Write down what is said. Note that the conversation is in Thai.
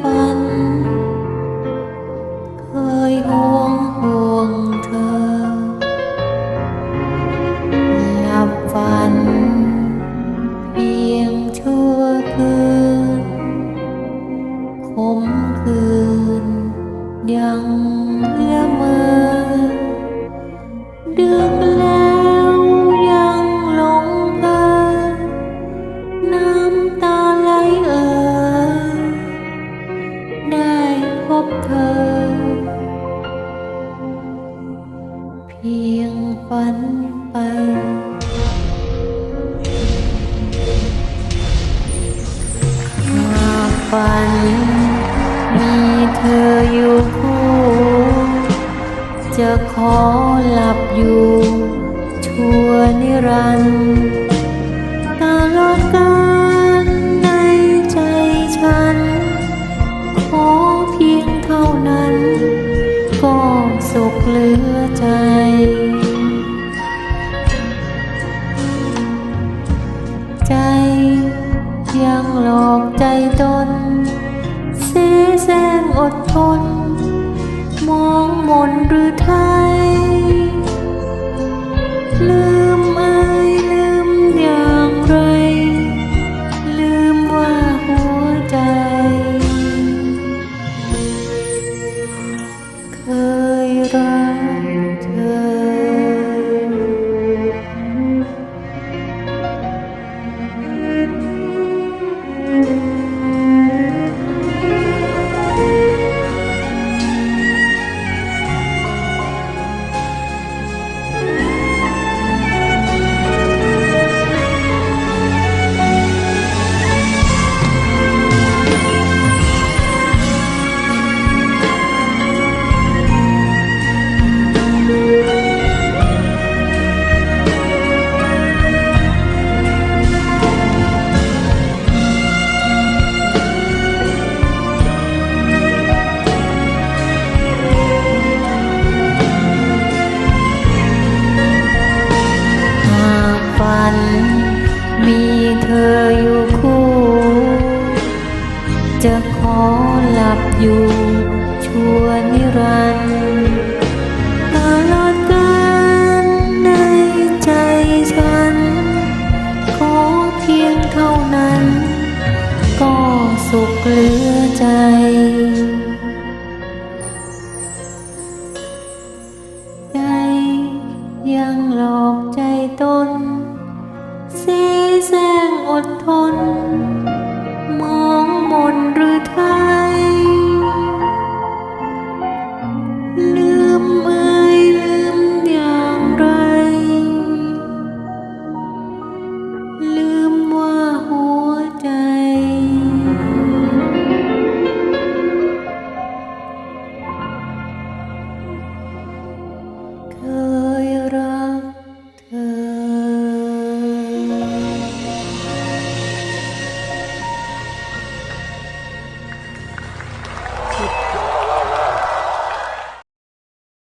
ฝัน เคยห่วงห่วงเธอ หลับฝัน เพียงชั่วคืนคมคืน ยังละเมอ เธอ เพียงฝันไปหากฝัน มีเธออยู่คู่ จะขอหลับอยู่ ชั่วนิรันดร์ ใจ ใจยังหลอกใจตนเสแสร้งอดทน มองมนหรือไทยลือ อยู่ชั่วนิรันดร์ตลอดกาลในใจฉัน ขอเพียงเท่านั้น ก็สุขเหลือใจใจยังหลอกใจตนเสแสงอดทน